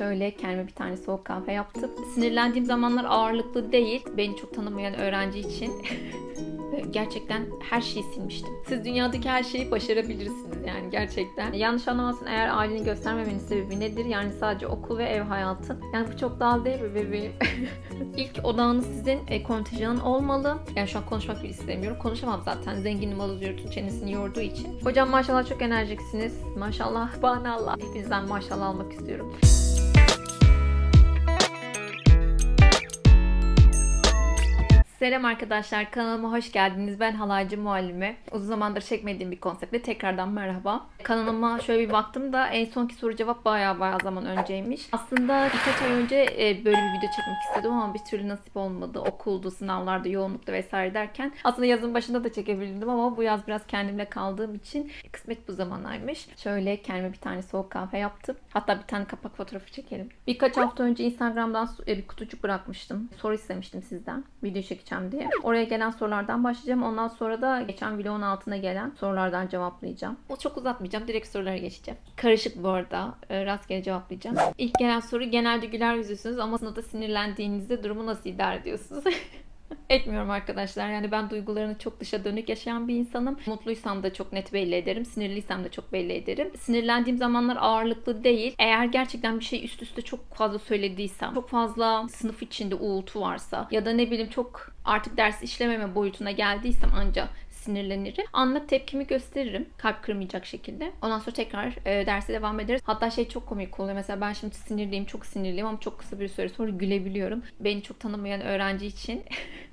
Şöyle kendime bir tane soğuk kahve yaptım. Sinirlendiğim zamanlar ağırlıklı değil. Beni çok tanımayan öğrenci için gerçekten her şeyi silmiştim. Siz dünyadaki her şeyi başarabilirsiniz yani gerçekten. Yanlış anlamasın eğer aileni göstermemenin sebebi nedir? Yani sadece okul ve ev hayatın. Yani bu çok dal değil mi bebeğim? İlk odağınız sizin e, kontenjanın olmalı. Yani şu an konuşmak bile istemiyorum. Konuşamam zaten. Zengin malı zürtün çenesini yorduğu için. Hocam maşallah çok enerjiksiniz. Maşallah. Bana Allah. Hepinizden maşallah almak istiyorum. Selam arkadaşlar kanalıma hoş geldiniz. Ben halaycı muallime. Uzun zamandır çekmediğim bir konseptle tekrardan merhaba. Kanalıma şöyle bir baktım da en sonki soru cevap baya baya zaman önceymiş. Aslında birkaç ay önce e, böyle bir video çekmek istedim ama bir türlü nasip olmadı. Okuldu, sınavlarda, yoğunlukta vesaire derken. Aslında yazın başında da çekebilirdim ama bu yaz biraz kendimle kaldığım için kısmet bu zamanaymış. Şöyle kendime bir tane soğuk kahve yaptım. Hatta bir tane kapak fotoğrafı çekelim. Birkaç hafta önce Instagram'dan e, bir kutucuk bırakmıştım. Soru istemiştim sizden. Video çekeceğim diye. Oraya gelen sorulardan başlayacağım. Ondan sonra da geçen vlogun altına gelen sorulardan cevaplayacağım. O çok uzatmayacağım. Direkt sorulara geçeceğim. Karışık bu arada. E, Rastgele cevaplayacağım. İlk gelen soru genelde güler yüzlüsünüz ama sınavda sinirlendiğinizde durumu nasıl idare ediyorsunuz? Etmiyorum arkadaşlar. Yani ben duygularını çok dışa dönük yaşayan bir insanım. Mutluysam da çok net belli ederim. Sinirliysem de çok belli ederim. Sinirlendiğim zamanlar ağırlıklı değil. Eğer gerçekten bir şey üst üste çok fazla söylediysem, çok fazla sınıf içinde uğultu varsa ya da ne bileyim çok artık ders işlememe boyutuna geldiysem ancak sinirlenirim. Anlık tepkimi gösteririm. Kalp kırmayacak şekilde. Ondan sonra tekrar e, derse devam ederiz. Hatta şey çok komik oluyor. Mesela ben şimdi sinirliyim, çok sinirliyim ama çok kısa bir süre sonra gülebiliyorum. Beni çok tanımayan öğrenci için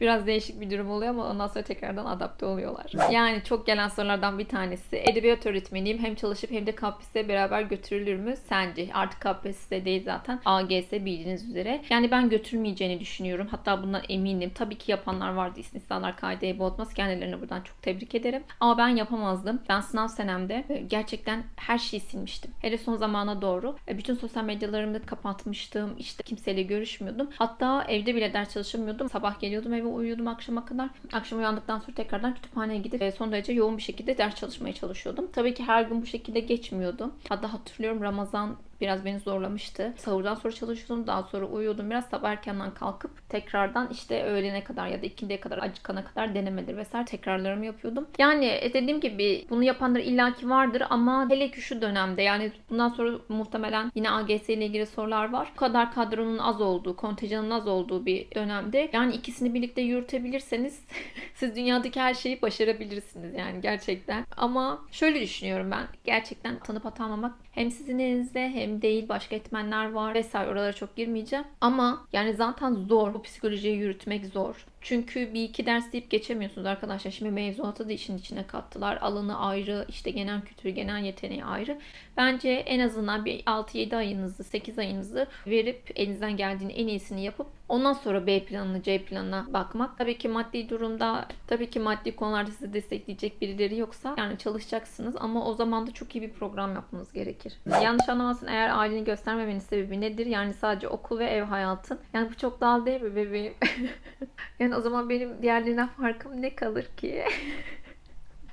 Biraz değişik bir durum oluyor ama ondan sonra tekrardan adapte oluyorlar. Yani çok gelen sorulardan bir tanesi. Edebiyat öğretmeniyim. Hem çalışıp hem de KPSS'ye beraber götürülür mü? Sence? Artık KPSS değil zaten. AGS bildiğiniz üzere. Yani ben götürmeyeceğini düşünüyorum. Hatta bundan eminim. Tabii ki yapanlar vardı. İstisnalar kaideyi bozmaz. Kendilerine buradan çok tebrik ederim. Ama ben yapamazdım. Ben sınav senemde e, gerçekten her şeyi silmiştim. Hele son zamana doğru. e, Bütün sosyal medyalarımı kapatmıştım. İşte kimseyle görüşmüyordum. Hatta evde bile ders çalışamıyordum. Sabah geliyordum eve uyuyordum akşama kadar. Akşam uyandıktan sonra tekrardan kütüphaneye gidip e, son derece yoğun bir şekilde ders çalışmaya çalışıyordum. Tabii ki her gün bu şekilde geçmiyordu. Hatta hatırlıyorum Ramazan biraz beni zorlamıştı. Sahurdan sonra çalışıyordum. Daha sonra uyuyordum. Biraz sabah erkenden kalkıp tekrardan işte öğlene kadar ya da ikindiye kadar acıkana kadar denemedir vesaire tekrarlarımı yapıyordum. Yani e, dediğim gibi bunu yapanlar illaki vardır ama hele ki şu dönemde yani bundan sonra muhtemelen yine AGS ile ilgili sorular var. Bu kadar kadronun az olduğu, kontenjanın az olduğu bir dönemde yani ikisini birlikte yürütebilirseniz siz dünyadaki her şeyi başarabilirsiniz yani gerçekten. Ama şöyle düşünüyorum ben. Gerçekten tanıp atamamak hem sizin elinizde hem değil başka etmenler var vesaire oralara çok girmeyeceğim. Ama yani zaten zor. Bu psikolojiyi yürütmek zor. Çünkü bir iki ders deyip geçemiyorsunuz arkadaşlar. Şimdi mevzuatı da işin içine kattılar. Alanı ayrı, işte genel kültürü, genel yeteneği ayrı. Bence en azından bir 6-7 ayınızı, 8 ayınızı verip elinizden geldiğini en iyisini yapıp ondan sonra B planına, C planına bakmak. Tabii ki maddi durumda, tabii ki maddi konularda sizi destekleyecek birileri yoksa yani çalışacaksınız ama o zaman da çok iyi bir program yapmanız gerekir. Yanlış anlamasın eğer aileni göstermemenin sebebi nedir? Yani sadece okul ve ev hayatın. Yani bu çok dal değil mi bebeğim? yani o zaman benim diğerlerinden farkım ne kalır ki?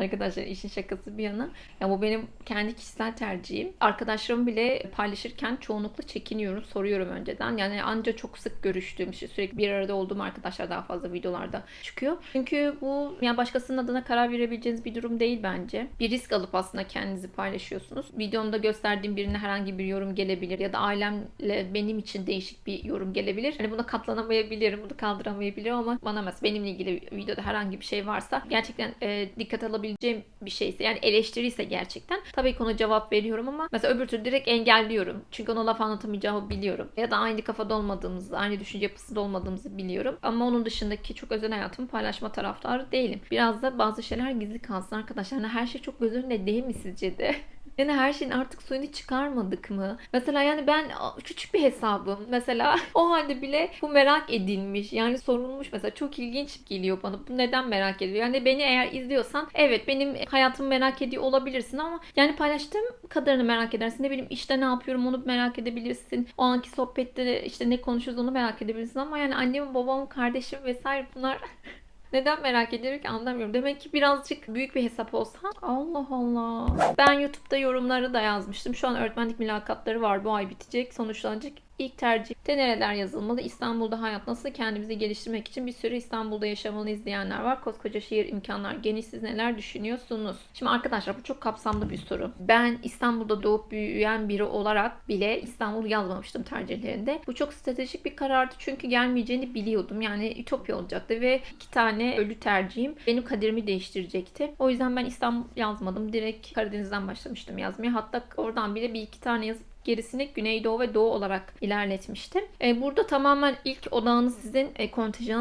Arkadaşlar işin şakası bir yana. Ya bu benim kendi kişisel tercihim. Arkadaşlarım bile paylaşırken çoğunlukla çekiniyorum, soruyorum önceden. Yani anca çok sık görüştüğüm, işte sürekli bir arada olduğum arkadaşlar daha fazla videolarda çıkıyor. Çünkü bu yani başkasının adına karar verebileceğiniz bir durum değil bence. Bir risk alıp aslında kendinizi paylaşıyorsunuz. Videomda gösterdiğim birine herhangi bir yorum gelebilir ya da ailemle benim için değişik bir yorum gelebilir. Hani buna katlanamayabilirim, bunu kaldıramayabilirim ama bana mesela benimle ilgili videoda herhangi bir şey varsa gerçekten e, dikkat alabileceğim bir şeyse yani eleştiriyse gerçekten tabii ki ona cevap veriyorum ama mesela öbür türlü direkt engelliyorum. Çünkü ona laf anlatamayacağımı biliyorum. Ya da aynı kafada olmadığımızı, aynı düşünce yapısında olmadığımızı biliyorum. Ama onun dışındaki çok özel hayatımı paylaşma taraftarı değilim. Biraz da bazı şeyler gizli kalsın arkadaşlar. Yani her şey çok göz önünde değil mi sizce de? Yani her şeyin artık suyunu çıkarmadık mı? Mesela yani ben küçük bir hesabım. Mesela o halde bile bu merak edilmiş. Yani sorulmuş mesela. Çok ilginç geliyor bana. Bu neden merak ediyor? Yani beni eğer izliyorsan evet benim hayatımı merak ediyor olabilirsin ama yani paylaştığım kadarını merak edersin. Ne bileyim işte ne yapıyorum onu merak edebilirsin. O anki sohbette işte ne konuşuyoruz onu merak edebilirsin ama yani annem, babam, kardeşim vesaire bunlar Neden merak ediyorum ki anlamıyorum. Demek ki birazcık büyük bir hesap olsa. Allah Allah. Ben YouTube'da yorumları da yazmıştım. Şu an öğretmenlik mülakatları var. Bu ay bitecek. Sonuçlanacak. İlk tercihte nereler yazılmalı? İstanbul'da hayat nasıl? Kendimizi geliştirmek için bir sürü İstanbul'da yaşamalıyız diyenler var. Koskoca şehir imkanlar geniş. Siz neler düşünüyorsunuz? Şimdi arkadaşlar bu çok kapsamlı bir soru. Ben İstanbul'da doğup büyüyen biri olarak bile İstanbul yazmamıştım tercihlerinde. Bu çok stratejik bir karardı çünkü gelmeyeceğini biliyordum. Yani ütopya olacaktı ve iki tane ölü tercihim benim kaderimi değiştirecekti. O yüzden ben İstanbul yazmadım. Direkt Karadeniz'den başlamıştım yazmaya. Hatta oradan bile bir iki tane yazıp gerisini Güneydoğu ve Doğu olarak ilerletmiştim. E, burada tamamen ilk odağınız sizin e,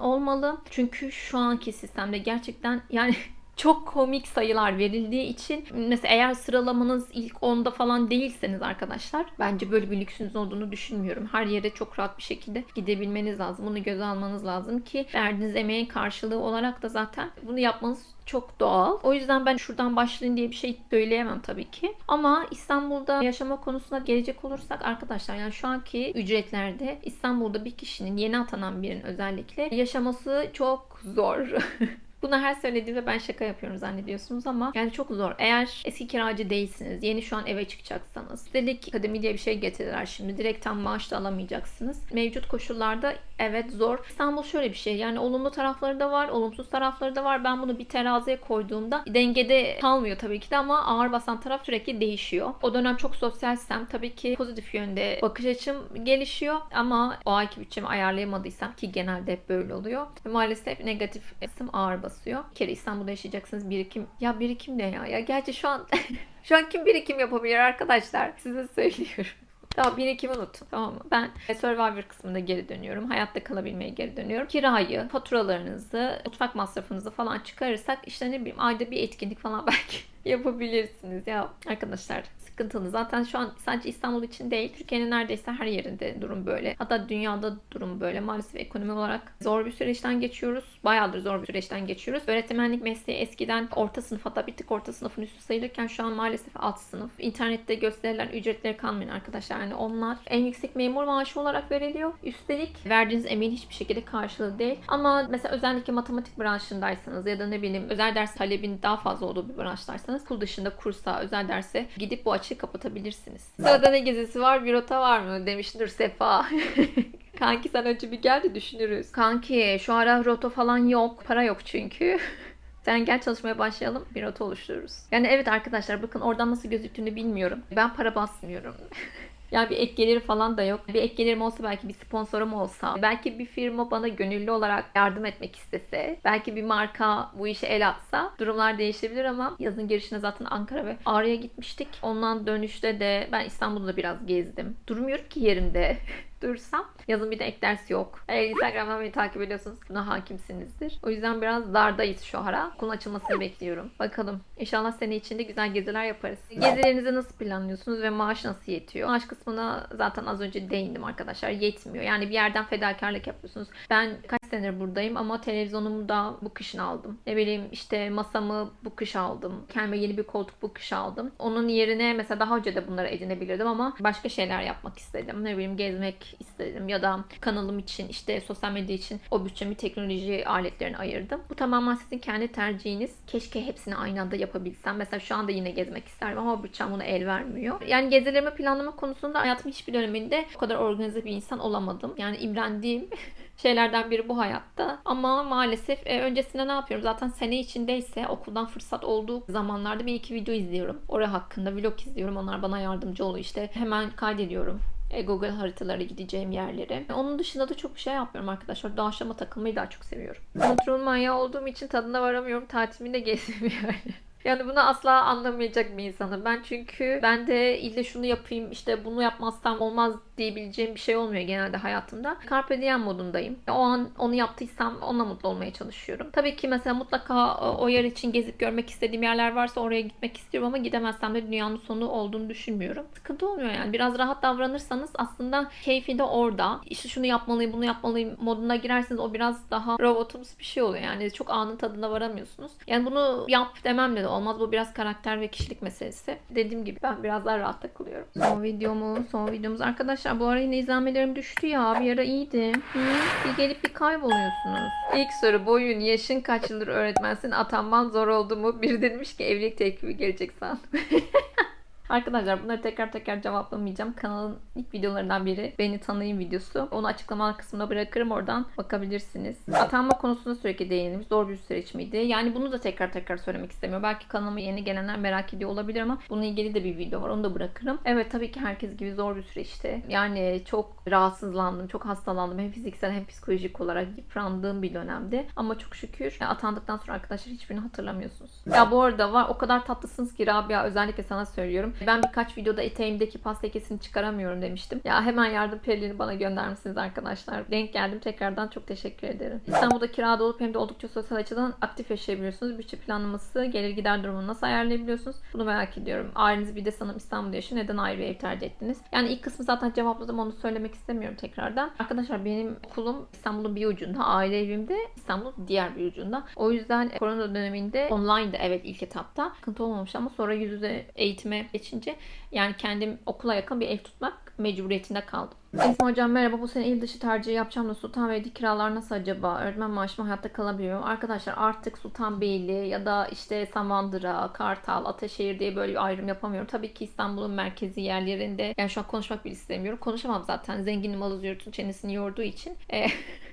olmalı. Çünkü şu anki sistemde gerçekten yani çok komik sayılar verildiği için mesela eğer sıralamanız ilk 10'da falan değilseniz arkadaşlar bence böyle bir lüksünüz olduğunu düşünmüyorum. Her yere çok rahat bir şekilde gidebilmeniz lazım. Bunu göze almanız lazım ki verdiğiniz emeğin karşılığı olarak da zaten bunu yapmanız çok doğal. O yüzden ben şuradan başlayın diye bir şey söyleyemem tabii ki. Ama İstanbul'da yaşama konusuna gelecek olursak arkadaşlar yani şu anki ücretlerde İstanbul'da bir kişinin yeni atanan birinin özellikle yaşaması çok zor. Bunu her söylediğimde ben şaka yapıyorum zannediyorsunuz ama yani çok zor. Eğer eski kiracı değilsiniz, yeni şu an eve çıkacaksanız, üstelik akademi diye bir şey getirdiler şimdi. Direkt tam maaş da alamayacaksınız. Mevcut koşullarda evet zor. İstanbul şöyle bir şey yani olumlu tarafları da var, olumsuz tarafları da var. Ben bunu bir teraziye koyduğumda dengede kalmıyor tabii ki de ama ağır basan taraf sürekli değişiyor. O dönem çok sosyalsem tabii ki pozitif yönde bakış açım gelişiyor ama o ayki bütçemi ayarlayamadıysam ki genelde hep böyle oluyor. Maalesef negatif kısım ağır basıyor. Bir kere İstanbul'da yaşayacaksınız birikim. Ya birikim ne ya? Ya gerçi şu an şu an kim birikim yapabilir arkadaşlar? Size söylüyorum. Tamam birikimi unutun. Tamam mı? Ben Survivor kısmında geri dönüyorum. Hayatta kalabilmeye geri dönüyorum. Kirayı, faturalarınızı, mutfak masrafınızı falan çıkarırsak işte ne bileyim ayda bir etkinlik falan belki yapabilirsiniz ya. Arkadaşlar sıkıntılı. Zaten şu an sadece İstanbul için değil, Türkiye'nin neredeyse her yerinde durum böyle. Hatta dünyada durum böyle. Maalesef ekonomi olarak zor bir süreçten geçiyoruz. Bayağıdır zor bir süreçten geçiyoruz. Öğretmenlik mesleği eskiden orta sınıf hatta bir tık orta sınıfın üstü sayılırken şu an maalesef alt sınıf. İnternette gösterilen ücretleri kalmıyor arkadaşlar. Yani onlar en yüksek memur maaşı olarak veriliyor. Üstelik verdiğiniz emeğin hiçbir şekilde karşılığı değil. Ama mesela özellikle matematik branşındaysanız ya da ne bileyim özel ders talebin daha fazla olduğu bir branştaysanız kul dışında kursa, özel derse gidip bu açığı kapatabilirsiniz. Sırada ne gezisi var? Bir rota var mı? Demiştir Sefa. Kanki sen önce bir gel de düşünürüz. Kanki şu ara rota falan yok. Para yok çünkü. Sen gel çalışmaya başlayalım bir rota oluştururuz. Yani evet arkadaşlar bakın oradan nasıl gözüktüğünü bilmiyorum. Ben para basmıyorum. Yani bir ek geliri falan da yok. Bir ek gelirim olsa belki bir sponsorum olsa. Belki bir firma bana gönüllü olarak yardım etmek istese. Belki bir marka bu işe el atsa. Durumlar değişebilir ama yazın girişine zaten Ankara ve Ağrı'ya gitmiştik. Ondan dönüşte de ben İstanbul'da biraz gezdim. Durmuyorum ki yerimde. dursam. Yazın bir de ek ders yok. Eğer Instagram'dan beni takip ediyorsanız buna hakimsinizdir. O yüzden biraz dardayız şu ara. Okulun açılmasını bekliyorum. Bakalım. İnşallah sene içinde güzel geziler yaparız. Gezilerinizi nasıl planlıyorsunuz ve maaş nasıl yetiyor? Maaş kısmına zaten az önce değindim arkadaşlar. Yetmiyor. Yani bir yerden fedakarlık yapıyorsunuz. Ben senedir buradayım ama televizyonumu da bu kışın aldım. Ne bileyim işte masamı bu kış aldım. Kendime yeni bir koltuk bu kış aldım. Onun yerine mesela daha önce de bunları edinebilirdim ama başka şeyler yapmak istedim. Ne bileyim gezmek istedim ya da kanalım için işte sosyal medya için o bütçemi teknoloji aletlerine ayırdım. Bu tamamen sizin kendi tercihiniz. Keşke hepsini aynı anda yapabilsem. Mesela şu anda yine gezmek isterim ama bütçem buna el vermiyor. Yani gezilerimi planlama konusunda hayatımın hiçbir döneminde bu kadar organize bir insan olamadım. Yani imrendiğim şeylerden biri bu hayatta. Ama maalesef e, öncesinde ne yapıyorum? Zaten sene içindeyse okuldan fırsat olduğu zamanlarda bir iki video izliyorum. Oraya hakkında vlog izliyorum. Onlar bana yardımcı oluyor. İşte hemen kaydediyorum e, Google haritaları gideceğim yerleri. Onun dışında da çok şey yapmıyorum arkadaşlar. Doğaçlama takılmayı daha çok seviyorum. Kontrol manyağı olduğum için tadına varamıyorum. Tatilimi de gezmiyorum yani. Yani bunu asla anlamayacak bir insanım. Ben çünkü ben de ille şunu yapayım işte bunu yapmazsam olmaz diyebileceğim bir şey olmuyor genelde hayatımda. Carpe diem modundayım. O an onu yaptıysam onunla mutlu olmaya çalışıyorum. Tabii ki mesela mutlaka o yer için gezip görmek istediğim yerler varsa oraya gitmek istiyorum ama gidemezsem de dünyanın sonu olduğunu düşünmüyorum. Sıkıntı olmuyor yani. Biraz rahat davranırsanız aslında keyfi de orada. İşte şunu yapmalıyım, bunu yapmalıyım moduna girerseniz o biraz daha robotumsu bir şey oluyor. Yani çok anın tadına varamıyorsunuz. Yani bunu yap dememle de olmaz. Bu biraz karakter ve kişilik meselesi. Dediğim gibi ben biraz daha rahat takılıyorum. Son videomu, son videomuz. Arkadaşlar bu ara yine izlenmelerim düştü ya. Bir ara iyiydi. Hı? Bir gelip bir kayboluyorsunuz. İlk soru boyun, yaşın kaç yıldır öğretmensin? Atanman zor oldu mu? Biri demiş ki evlilik teklifi gelecek sandım. Arkadaşlar bunları tekrar tekrar cevaplamayacağım. Kanalın ilk videolarından biri beni tanıyın videosu. Onu açıklama kısmına bırakırım oradan bakabilirsiniz. Atanma konusunda sürekli değinelim. Zor bir süreç miydi? Yani bunu da tekrar tekrar söylemek istemiyorum. Belki kanalıma yeni gelenler merak ediyor olabilir ama bununla ilgili de bir video var. Onu da bırakırım. Evet tabii ki herkes gibi zor bir süreçti. Yani çok rahatsızlandım, çok hastalandım. Hem fiziksel hem psikolojik olarak yıprandığım bir dönemdi. Ama çok şükür atandıktan sonra arkadaşlar hiçbirini hatırlamıyorsunuz. Ya bu arada var o kadar tatlısınız ki Rabia özellikle sana söylüyorum. Ben birkaç videoda eteğimdeki pas lekesini çıkaramıyorum demiştim. Ya hemen yardım perilerini bana gönderir misiniz arkadaşlar? Denk geldim. Tekrardan çok teşekkür ederim. İstanbul'da kirada olup hem de oldukça sosyal açıdan aktif yaşayabiliyorsunuz. Bütçe planlaması, gelir gider durumunu nasıl ayarlayabiliyorsunuz? Bunu merak ediyorum. Aileniz bir de sanırım İstanbul'da yaşıyor. Neden ayrı bir ev tercih ettiniz? Yani ilk kısmı zaten cevapladım. Onu söylemek istemiyorum tekrardan. Arkadaşlar benim okulum İstanbul'un bir ucunda. Aile evimde İstanbul'un diğer bir ucunda. O yüzden korona döneminde online'dı evet ilk etapta. Sıkıntı olmamış ama sonra yüz yüze eğitime geçince yani kendim okula yakın bir ev tutmak mecburiyetinde kaldım. Esma hocam merhaba bu sene il dışı tercihi yapacağım da Sultanbeyli kiralar nasıl acaba? Öğretmen maaşıma hayatta kalabiliyorum. Arkadaşlar artık Sultanbeyli ya da işte Samandıra, Kartal, Ataşehir diye böyle bir ayrım yapamıyorum. Tabii ki İstanbul'un merkezi yerlerinde yani şu an konuşmak bile istemiyorum. Konuşamam zaten. Zengin malı yurtun çenesini yorduğu için. E,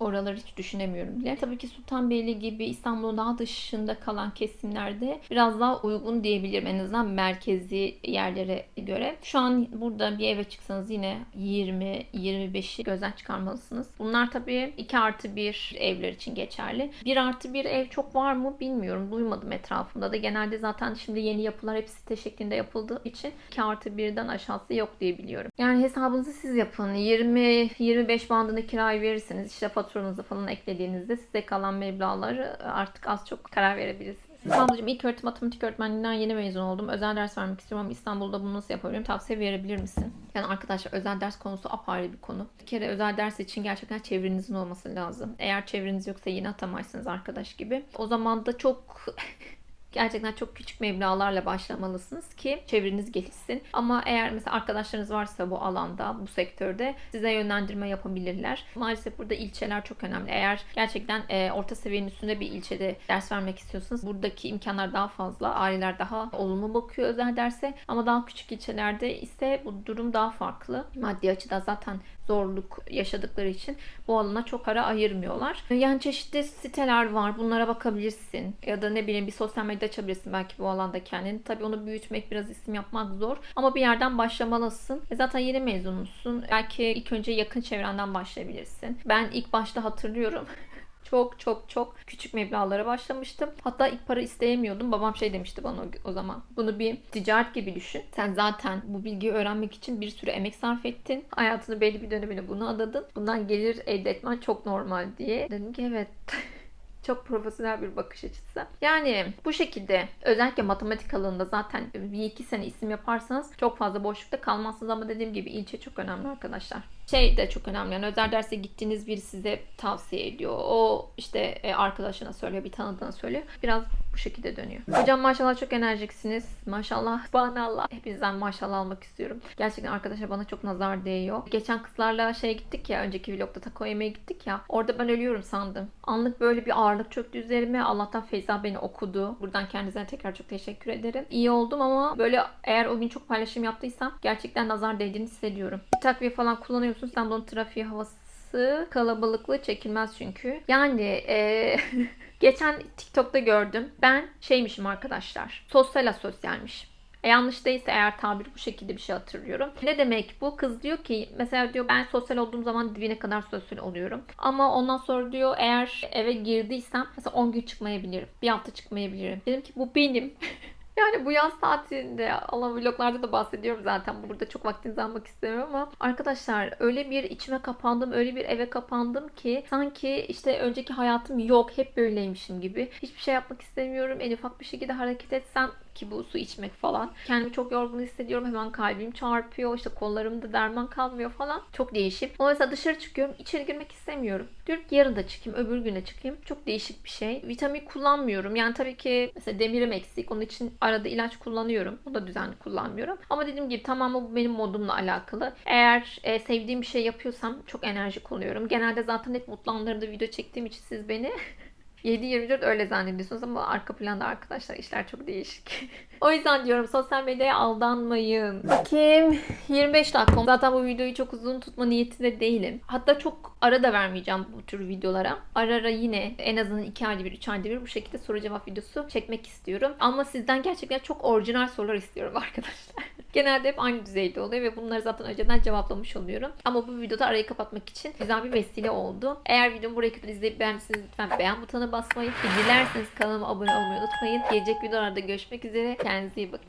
Oraları hiç düşünemiyorum bile. Tabii ki Sultanbeyli gibi İstanbul'un daha dışında kalan kesimlerde biraz daha uygun diyebilirim. En azından merkezi yerlere göre. Şu an burada bir eve çıksanız yine 20-25'i gözden çıkarmalısınız. Bunlar tabii 2 artı 1 evler için geçerli. 1 artı 1 ev çok var mı bilmiyorum. Duymadım etrafımda da. Genelde zaten şimdi yeni yapılar hep site şeklinde yapıldığı için 2 artı 1'den aşağısı yok diye biliyorum. Yani hesabınızı siz yapın. 20-25 bandında kirayı verirsiniz. İşte faturanızı falan eklediğinizde size kalan meblağları artık az çok karar verebilirsiniz. Ablacığım ilk öğretim matematik öğretmenliğinden yeni mezun oldum. Özel ders vermek istiyorum ama İstanbul'da bunu nasıl yapabilirim? Tavsiye verebilir misin? Yani arkadaşlar özel ders konusu apayrı bir konu. Bir kere özel ders için gerçekten çevrenizin olması lazım. Eğer çevreniz yoksa yine atamazsınız arkadaş gibi. O zaman da çok gerçekten çok küçük meblağlarla başlamalısınız ki çevreniz gelişsin. Ama eğer mesela arkadaşlarınız varsa bu alanda, bu sektörde size yönlendirme yapabilirler. Maalesef burada ilçeler çok önemli. Eğer gerçekten e, orta seviyenin üstünde bir ilçede ders vermek istiyorsanız buradaki imkanlar daha fazla. Aileler daha olumlu bakıyor özel derse. Ama daha küçük ilçelerde ise bu durum daha farklı. Maddi açıdan zaten zorluk yaşadıkları için bu alana çok ara ayırmıyorlar. Yani çeşitli siteler var. Bunlara bakabilirsin. Ya da ne bileyim bir sosyal medya açabilirsin belki bu alanda kendini. Tabii onu büyütmek, biraz isim yapmak zor. Ama bir yerden başlamalısın. E zaten yeni mezunsun. Belki ilk önce yakın çevrenden başlayabilirsin. Ben ilk başta hatırlıyorum. Çok çok çok küçük meblağlara başlamıştım. Hatta ilk para isteyemiyordum. Babam şey demişti bana o, zaman. Bunu bir ticaret gibi düşün. Sen zaten bu bilgiyi öğrenmek için bir sürü emek sarf ettin. Hayatını belli bir dönemine bunu adadın. Bundan gelir elde etmen çok normal diye. Dedim ki evet. Çok profesyonel bir bakış açısı. Yani bu şekilde özellikle matematik alanında zaten bir iki sene isim yaparsanız çok fazla boşlukta kalmazsınız ama dediğim gibi ilçe çok önemli arkadaşlar. Şey de çok önemli yani özel derse gittiğiniz biri size tavsiye ediyor. O işte e, arkadaşına söylüyor, bir tanıdığına söylüyor. Biraz şekilde dönüyor. Hocam maşallah çok enerjiksiniz. Maşallah. Subhanallah. Hepinizden maşallah almak istiyorum. Gerçekten arkadaşlar bana çok nazar değiyor. Geçen kızlarla şeye gittik ya. Önceki vlogda taco yemeye gittik ya. Orada ben ölüyorum sandım. Anlık böyle bir ağırlık çöktü üzerime. Allah'tan Feyza beni okudu. Buradan kendisine tekrar çok teşekkür ederim. İyi oldum ama böyle eğer o gün çok paylaşım yaptıysam gerçekten nazar değdiğini hissediyorum. Bir takviye falan kullanıyorsun. İstanbul'un trafiği havası kalabalıklığı çekilmez çünkü. Yani eee Geçen TikTok'ta gördüm. Ben şeymişim arkadaşlar. Sosyal asosyalmiş. E, yanlış değilse eğer tabir bu şekilde bir şey hatırlıyorum. Ne demek bu? Kız diyor ki mesela diyor ben sosyal olduğum zaman dibine kadar sosyal oluyorum. Ama ondan sonra diyor eğer eve girdiysem mesela 10 gün çıkmayabilirim. Bir hafta çıkmayabilirim. Dedim ki bu benim. Yani bu yaz tatilinde Allah vloglarda da bahsediyorum zaten. Burada çok vaktinizi almak istemiyorum ama arkadaşlar öyle bir içime kapandım, öyle bir eve kapandım ki sanki işte önceki hayatım yok, hep böyleymişim gibi. Hiçbir şey yapmak istemiyorum. En ufak bir şekilde hareket etsem ki bu su içmek falan. Kendimi çok yorgun hissediyorum. Hemen kalbim çarpıyor. İşte kollarımda derman kalmıyor falan. Çok değişik. Ama mesela dışarı çıkıyorum. içeri girmek istemiyorum. Diyorum ki yarın da çıkayım. Öbür güne çıkayım. Çok değişik bir şey. Vitamin kullanmıyorum. Yani tabii ki mesela demirim eksik. Onun için arada ilaç kullanıyorum. O da düzenli kullanmıyorum. Ama dediğim gibi tamamen bu benim modumla alakalı. Eğer e, sevdiğim bir şey yapıyorsam çok enerjik oluyorum. Genelde zaten hep mutlu anlarımda video çektiğim için siz beni 7-24 öyle zannediyorsunuz ama arka planda arkadaşlar işler çok değişik. o yüzden diyorum sosyal medyaya aldanmayın. Bakayım 25 dakika. Zaten bu videoyu çok uzun tutma niyetinde değilim. Hatta çok ara da vermeyeceğim bu tür videolara. Ara ara yine en azından 2 ayda bir 3 ayda bir bu şekilde soru cevap videosu çekmek istiyorum. Ama sizden gerçekten çok orijinal sorular istiyorum arkadaşlar. Genelde hep aynı düzeyde oluyor ve bunları zaten önceden cevaplamış oluyorum. Ama bu videoda arayı kapatmak için güzel bir vesile oldu. Eğer videomu buraya kadar izleyip beğendiyseniz lütfen beğen butonuna basmayı, dilerseniz kanalıma abone olmayı unutmayın. Gelecek videolarda görüşmek üzere. Kendinize iyi bakın.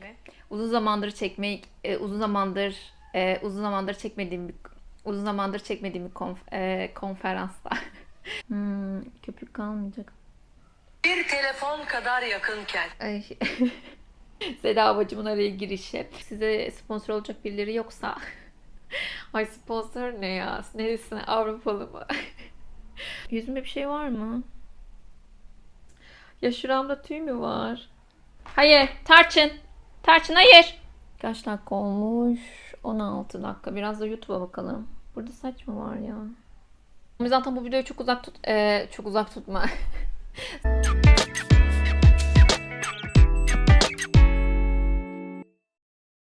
Uzun zamandır çekmek, e, uzun zamandır e, uzun zamandır çekmediğim bir uzun zamandır çekmediğim bir konf- e, konferansta. hmm, köpük kalmayacak. Bir telefon kadar yakınken. Ay. Seda bacımın araya girişi. Size sponsor olacak birileri yoksa. Ay sponsor ne ya? Neresine? Avrupalı mı? Yüzümde bir şey var mı? Ya şuramda tüy mü var? Hayır. Tarçın. Tarçın hayır. Kaç dakika olmuş? 16 dakika. Biraz da YouTube'a bakalım. Burada saç mı var ya? Zaten bu videoyu çok uzak tut... Ee, çok uzak tutma.